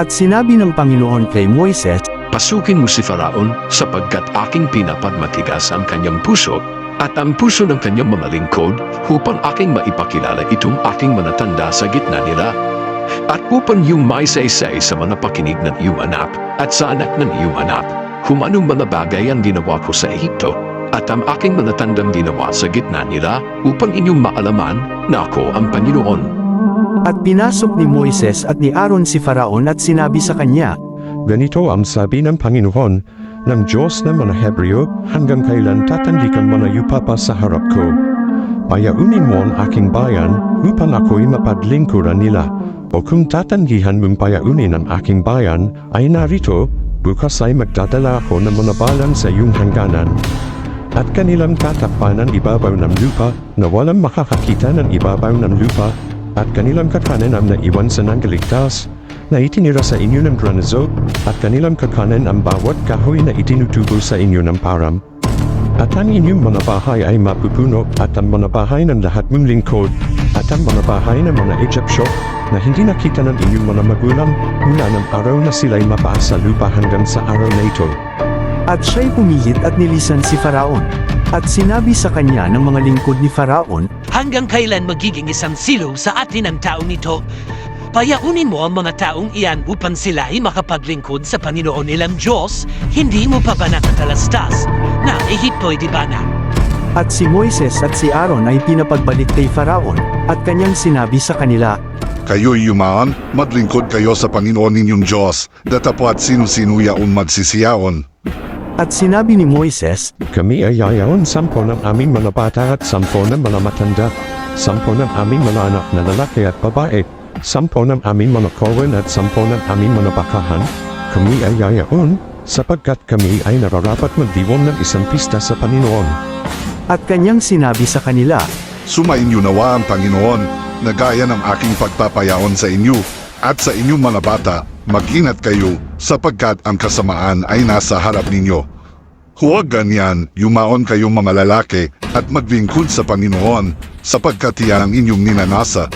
At sinabi ng Panginoon kay Moises, Pasukin mo si Faraon sapagkat aking pinapagmatigas ang kanyang puso at ang puso ng kanyang mga lingkod upang aking maipakilala itong aking manatanda sa gitna nila. At upang yung may saysay sa mga pakinig ng iyong anak at sa anak ng iyong anak, kung anong mga bagay ang ginawa ko sa Ehipto at ang aking manatandang ginawa sa gitna nila upang inyong maalaman na ako ang Panginoon. At pinasok ni Moises at ni Aaron si Faraon at sinabi sa kanya, Ganito ang sabi ng Panginoon, ng Diyos ng mga Hebreo, hanggang kailan tatandikan mo na yupapa sa harap ko. Payaunin mo ang aking bayan, upang ako'y mapadlingkuran nila. O kung tatanggihan mong payaunin ang aking bayan, ay narito, bukas ay magdadala ako ng mga balang sa iyong hangganan. At kanilang tatakpan ang ibabaw ng lupa, na walang makakakita ng ibabaw ng lupa, at kanilang kakanin ang naiwan sa nanggaligtas, na itinira sa inyo ng granizo, at kanilang kakanin ang bawat kahoy na itinutubo sa inyo ng param. At ang inyong mga bahay ay mapupuno, at ang mga bahay ng lahat mong lingkod, at ang mga bahay ng mga Egyptyo, na hindi nakita ng inyong mga magulang, mula ng araw na sila'y mapaas sa lupa hanggang sa araw na ito. At siya'y pumihit at nilisan si Faraon. At sinabi sa kanya ng mga lingkod ni Faraon, Hanggang kailan magiging isang silo sa atin ang taong ito? Payaunin mo ang mga taong iyan upang sila ay makapaglingkod sa Panginoon nilang Diyos, hindi mo pa ba nakatalastas na Ehipto'y di ba na? At si Moises at si Aaron ay pinapagbalik kay Faraon, at kanyang sinabi sa kanila, Kayo'y yumaan, madlingkod kayo sa Panginoon ninyong Diyos, datapat sino-sinuya un magsisiyaon. At sinabi ni Moises, Kami ay yayaon sampo ng aming mga bata at sampo ng mga matanda, sampo ng aming mga anak na lalaki at babae, sampo ng aming mga kawan at sampo ng aming mga bakahan. Kami ay yayaon, sapagkat kami ay nararapat magdiwang ng isang pista sa Panginoon. at kanyang sinabi sa kanila, Sumainyo nawa ang Panginoon, na gaya ng aking pagpapayaon sa inyo, at sa inyong mga bata, mag-inat kayo, sapagkat ang kasamaan ay nasa harap ninyo. Huwag ganyan, yumaon kayong mga lalaki, at maglingkod sa Panginoon, sapagkat iyan ang inyong ninanasa.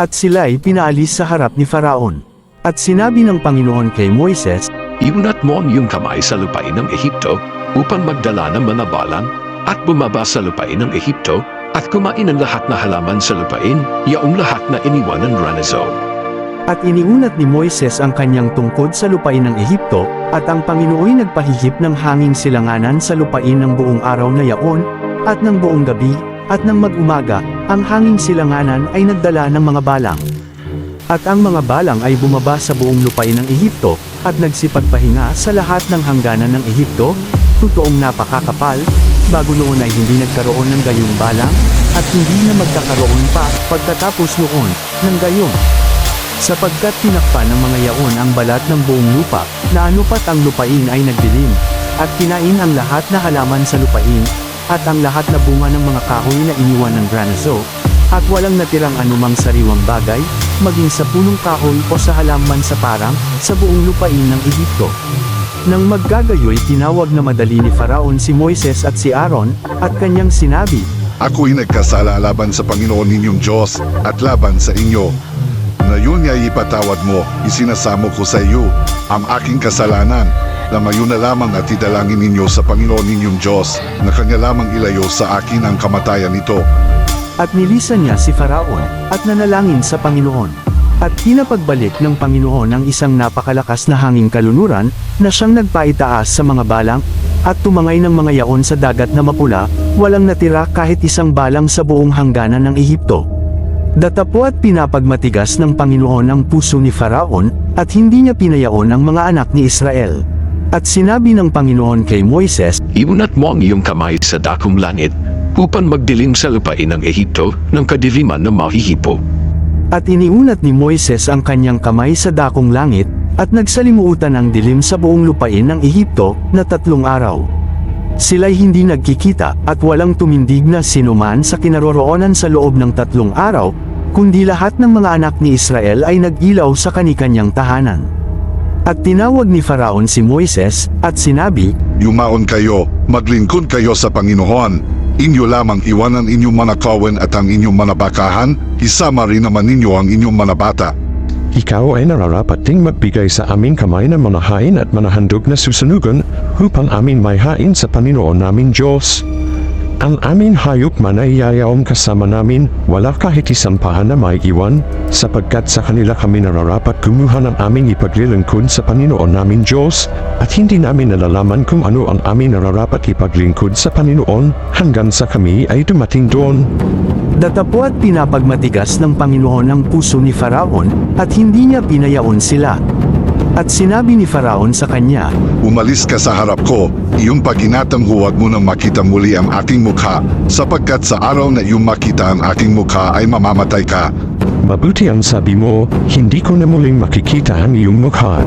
at sila'y pinaalis sa harap ni Faraon. At sinabi ng Panginoon kay Moises, Iunat mo ang iyong kamay sa lupain ng Ehipto upang magdala ng mga balang at bumaba sa lupain ng Ehipto at kumain ang lahat na halaman sa lupain, yaong lahat na iniwan ng granizo. At iniunat ni Moises ang kanyang tungkod sa lupain ng Ehipto, at ang Panginooy nagpahihip ng hanging silanganan sa lupain ng buong araw na yaon, at ng buong gabi, at ng mag-umaga, ang hanging silanganan ay nagdala ng mga balang. At ang mga balang ay bumaba sa buong lupain ng Ehipto, at nagsipagpahinga sa lahat ng hangganan ng Ehipto, totoong napakakapal, bago noon ay hindi nagkaroon ng gayong balang, at hindi na magkakaroon pa pagkatapos noon ng gayong sapagkat tinakpan ng mga yaon ang balat ng buong lupa, na anupat ang lupain ay nagdilim, at kinain ang lahat na halaman sa lupain, at ang lahat na bunga ng mga kahoy na iniwan ng granizo, at walang natirang anumang sariwang bagay, maging sa punong kahoy o sa halaman sa parang, sa buong lupain ng Ehipto. Nang maggagayoy tinawag na madali ni Faraon si Moises at si Aaron, at kanyang sinabi, Ako'y nagkasala laban sa Panginoon ninyong Diyos, at laban sa inyo. Na yun ay ipatawad mo, isinasamo ko sa iyo, ang aking kasalanan, na mayon na lamang at idalangin ninyo sa Panginoon ninyong Diyos, na kanya lamang ilayo sa akin ang kamatayan nito. At nilisan niya si Faraon, at nanalangin sa Panginoon. At pinapagbalik ng Panginoon ang isang napakalakas na hanging kalunuran, na siyang nagpaitaas sa mga balang, at tumangay ng mga yaon sa dagat na mapula, walang natira kahit isang balang sa buong hangganan ng Ehipto. Datapo at pinapagmatigas ng Panginoon ang puso ni Faraon, at hindi niya pinayaon ang mga anak ni Israel. At sinabi ng Panginoon kay Moises, Iunat mo ang iyong kamay sa dakong langit upang magdilim sa lupain ng Ehipto ng kadiliman na mahihipo. At iniunat ni Moises ang kanyang kamay sa dakong langit, at nagsalimuutan ang dilim sa buong lupain ng Ehipto, na tatlong araw. Sila'y hindi nagkikita, at walang tumindig na sinuman sa kinaroroonan sa loob ng tatlong araw, kundi lahat ng mga anak ni Israel ay nag-ilaw sa kanikanyang tahanan. At tinawag ni Faraon si Moises, at sinabi, Yumaon kayo, maglingkod kayo sa Panginoon. Inyo lamang iwanan inyong mga kawan at ang inyong mga bakahan, isama rin naman ninyo ang inyong mga bata. Ikaw ay nararapat ding magbigay sa aming kamay ng mga hain at mga handog na susunugan upang amin may hain sa Panginoon naming Diyos. Ang aming hayop man ay yayaon kasama namin, wala kahit isang paha na may iwan, sapagkat sa kanila kami nararapat kumuha ng aming ipaglilingkod sa Panginoon naming Diyos, at hindi namin nalalaman kung ano ang aming nararapat ipaglingkod sa Panginoon hanggang sa kami ay dumating doon. Datapo at pinapagmatigas ng Panginoon ang puso ni Faraon, at hindi niya pinayaon sila. At sinabi ni Faraon sa kanya, Umalis ka sa harap ko, iyong paginatang huwag mo nang makita muli ang aking mukha, sapagkat sa araw na iyong makita ang aking mukha ay mamamatay ka. Mabuti ang sabi mo, hindi ko na muling makikita ang iyong mukha.